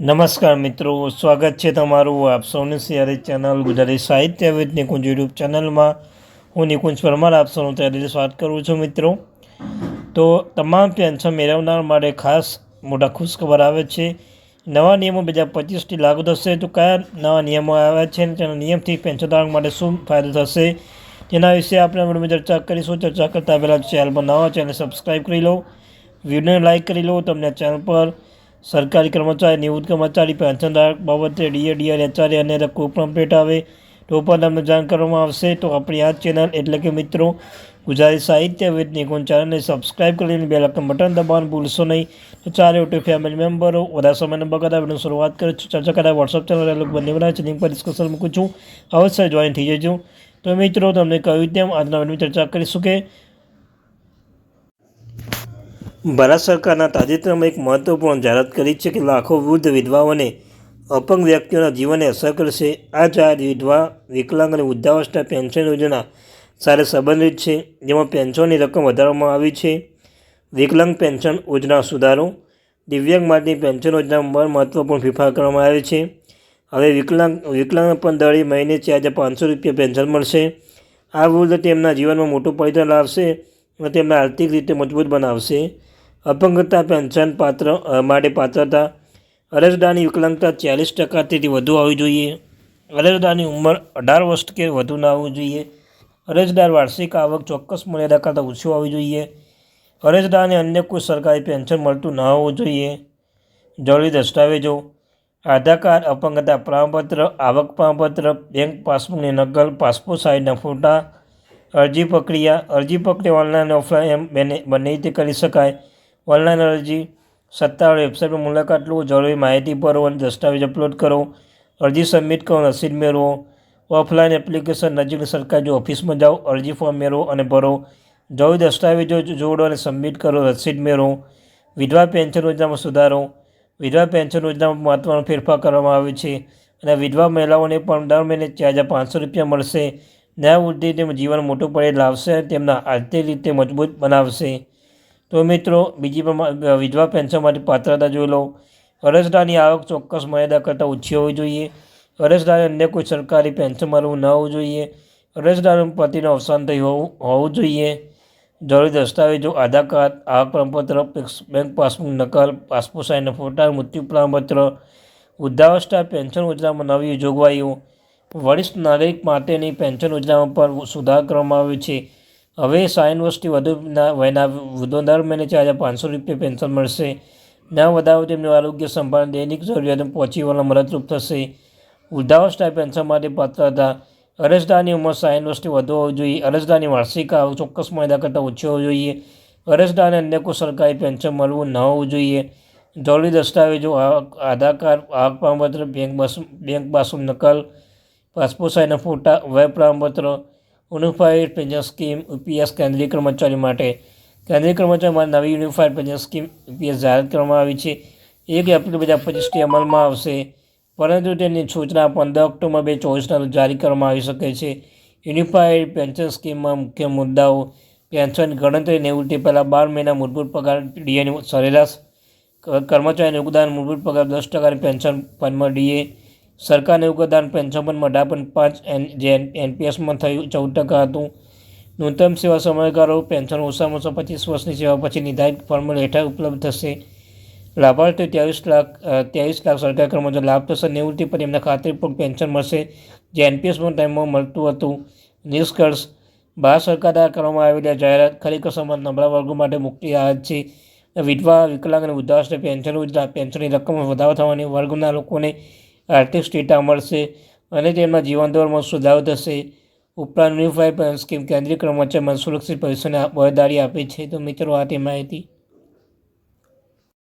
નમસ્કાર મિત્રો, સ્વાગત છે તમારું આપ સૌને સિયારી ચેનલ ગુજરાતી સાહિત્ય વિદ નિકુંજ યુટ્યુબ ચેનલમાં. હું નિકુંજ પરમાર, આપ સૌનું ત્યારે સ્વાગત કરું છું મિત્રો. તો તમામ પેન્શન મેળવનાર માટે ખાસ મોટા ખુશખબર આવે છે. નવા નિયમો બે હજાર પચીસથી લાગુ થશે તો કયા નવા નિયમો આવ્યા છે અને તેના નિયમથી પેન્શનધારક માટે શું ફાયદો થશે તેના વિશે આપણે વિડીયોમાં ચર્ચા કરીશું. ચર્ચા કરતાં પહેલાં ચેનલ પર નવા ચેનલ સબસ્ક્રાઈબ કરી લો. વિડીયોને લાઇક કરી લો. તમને ચેનલ પર સરકારી કર્મચારી નિવૃત્ત કર્મચારી પેન્શનધારક બાબતે ડીએ, ડીઆર, એચઆરએ અને કોઈપણ અપડેટ આવે તો પણ તમને જાણ કરવામાં આવશે. તો આપણી આ ચેનલ એટલે કે મિત્રો ગુજરાતી સાહિત્ય વિદ નિકુંજ ચેનલને સબસ્ક્રાઇબ કરીને બે લાખ બટન દબાવવાનું ભૂલશો નહીં. તો ચારે યુટ્યુબ ફેમિલી મેમ્બરો વધારે સમયને બગાડા વીડિયો શરૂઆત કરું છું ચર્ચા કર્યા વોટ્સઅપ ચેનલ લોકો બંને બનાવે છે. લિંક પર ડિસ્કશન મૂકું છું. અવશ્ય જોઈન થઈ જજો. તો મિત્રો, તમને કહ્યું તેમ આજના વીડિયો ચર્ચા કરીશું કે ભારત સરકારના તાજેતરમાં એક મહત્વપૂર્ણ જાહેરાત કરી છે કે લાખો વૃદ્ધ વિધવાઓને અપંગ વ્યક્તિઓના જીવનને અસર કરશે. આ જાહેર વિધવા વિકલાંગ અને વૃદ્ધાવસ્થા પેન્શન યોજના સાથે સંબંધિત છે, જેમાં પેન્શનની રકમ વધારવામાં આવી છે. વિકલાંગ પેન્શન યોજના સુધારો, દિવ્યાંગ માટેની પેન્શન યોજનામાં મહત્વપૂર્ણ ફેરફાર કરવામાં આવે છે. હવે વિકલાંગ વિકલાંગ પણ દળી મહિને ચાર હજાર પાંચસો રૂપિયા પેન્શન મળશે. આ વૃદ્ધ તેમના જીવનમાં મોટું પરિવર્તન લાવશે અને તેમને આર્થિક રીતે મજબૂત બનાવશે. અપંગતા પેન્શન પાત્ર માટે પાત્રતા અરજદારની વિકલાંગતા ચાલીસ ટકાથી વધુ આવવી જોઈએ. અરજદારની ઉંમર અઢાર વર્ષ કે વધુ ના હોવી જોઈએ. અરજદાર વાર્ષિક આવક ચોક્કસ મર્યાદા કરતાં ઓછી હોવી જોઈએ. અરજદારને અન્ય કોઈ સરકારી પેન્શન મળતું ન હોવું જોઈએ. જરૂરી દસ્તાવેજો. આધાર કાર્ડ અપંગતા પ્રમાણપત્ર, આવક પ્રમાણપત્ર, બેંક પાસબુકની નકલ, પાસપોર્ટ સાઇઝના ફોટા, અરજી પ્રક્રિયા અરજી પ્રક્રિયા ઓનલાઈન ઓફલાઈન એમ બંને બંને રીતે કરી શકાય. ઓનલાઈન અરજી, સત્તાવાર વેબસાઇટ પર મુલાકાત લો, જરૂરી માહિતી ભરો અને દસ્તાવેજ અપલોડ કરો. અરજી સબમિટ કરો, રસીદ મેળવો. ઓફલાઈન એપ્લિકેશન નજીકની સરકારી ઓફિસમાં જાઓ, અરજી ફોર્મ મેળવો અને ભરો. જરૂરી દસ્તાવેજો જોડો અને સબમિટ કરો, રસીદ મેળવો. વિધવા પેન્શન યોજનામાં સુધારો. વિધવા પેન્શન યોજનામાં મહત્વનો ફેરફાર કરવામાં આવે છે અને વિધવા મહિલાઓને પણ દર મહિને ચાર હજાર પાંચસો રૂપિયા મળશે. ન્યાયવૃત્તિ તેમનું જીવન મોટું પડે લાવશે તેમના આર્થિક રીતે મજબૂત બનાવશે. તો મિત્રો, બીજી વિધવા પેન્શન માટે પાત્રતા જોઈ લો. અરજદારની આવક ચોક્કસ મર્યાદા કરતાં ઓછી હોવી જોઈએ. અરજદારે અન્ય કોઈ સરકારી પેન્શન મળવું ન હોવું જોઈએ. અરજદારનું પતિનું અવસાન થયું હોવું હોવું જોઈએ. જરૂરી દસ્તાવેજો, આધાર કાર્ડ, આવક પ્રમાણપત્ર બેંક પાસબુક, નકલ, પાસપોર્ટ સાઇઝના ફોટા, મૃત્યુ પ્રમાણપત્ર, વૃદ્ધાવસ્થા પેન્શન યોજનામાં નવી જોગવાઈઓ, વરિષ્ઠ નાગરિક માટેની પેન્શન યોજનામાં પણ સુધાર કરવામાં આવ્યો છે. હવે સાયન વર્ષથી વધુ વયના વૃદ્ધો દર મહિને ચાર હજાર પાંચસો રૂપિયા પેન્શન મળશે. ના વધારો તેમનું આરોગ્ય સંભાળ, દૈનિક જરૂરિયાતો પહોંચી વળવા મદદરૂપ થશે. વૃદ્ધાવસ્થા પેન્શન માટે પાત્ર હતા. અરજદારની ઉંમર સાયન વર્ષથી વધુ હોવી જોઈએ. અરજદારની વાર્ષિક આવક ચોક્કસ મહિના કરતાં ઓછી હોવી જોઈએ. અરજદારને અન્ય કોઈ સરકારી પેન્શન મળવું ન હોવું જોઈએ. જરૂરી દસ્તાવેજો આધાર કાર્ડ આવક પ્રમાણપત્ર, બેંક બસ, બેંક પાસબુક નકલ, પાસપોર્ટ સાઇઝના ફોટા, વય પ્રમાણપત્ર યુનિફાઈડ પેન્શન સ્કીમ યુપીએસ કેન્દ્રીય કર્મચારી માટે. કેન્દ્રીય કર્મચારી માટે નવી યુનિફાઈડ પેન્શન સ્કીમ યુપીએસ જાહેર કરવામાં આવી છે. એક એપ્રિલ બે હજાર પચીસથી અમલમાં આવશે. પરંતુ તેની સૂચના પંદર ઓક્ટોબર બે ચોવીસના જારી કરવામાં આવી શકે છે. યુનિફાઈડ પેન્શન સ્કીમમાં મુખ્ય મુદ્દાઓ પેન્શન, ગણતરી નિવૃત્તિ પહેલાં બાર મહિના મૂળભૂત પગાર ડીએની સરેરાશ કર્મચારીનું યોગદાન, મૂળભૂત પગાર દસ ટકાની પેન્શન ફંડમાં ડીએ સરકારને યોગદાન પેન્શન પણ અઢાર પાંચ એન, જે એનપીએસમાં થયું ચૌદ ટકા હતું. ન્યૂનતમ સેવા સમયગાળો પેન્શન ઓછામાં ઓછા પચીસ વર્ષની સેવા પછી નિર્ધારિત ફોર્મ્યુલા હેઠળ ઉપલબ્ધ થશે. લાભાર્થીઓ ત્યાવીસ લાખ ત્યાવીસ લાખ સરકાર કર્મચારી લાભ થશે. નિવૃત્તિ પર એમને ખાતરીપૂર્વક પેન્શન મળશે, જે એનપીએસમાં ટાઈમમાં મળતું હતું. નિષ્કર્ષ, ભારત સરકાર દ્વારા કરવામાં આવેલી જાહેરાત ખરેખર સમાજ નબળા વર્ગો માટે મુક્તિ રાહત છે. વિધવા, વિકલાંગ અને વૃદ્ધાશ્રય પેન્શન, પેન્શનની રકમમાં વધારો થવાની, વર્ગના લોકોને આર્થિક સ્થિરતા મળશે અને તેમના જીવનધોરણમાં સુધારો થશે. ઉપરાંત યુનિફાઈડ પેન્શન સ્કીમ કેન્દ્રીય કર્મચારીમાં સુરક્ષિત ભવિષ્યને વરદારી આપે છે. તો મિત્રો, આ તે માહિતી.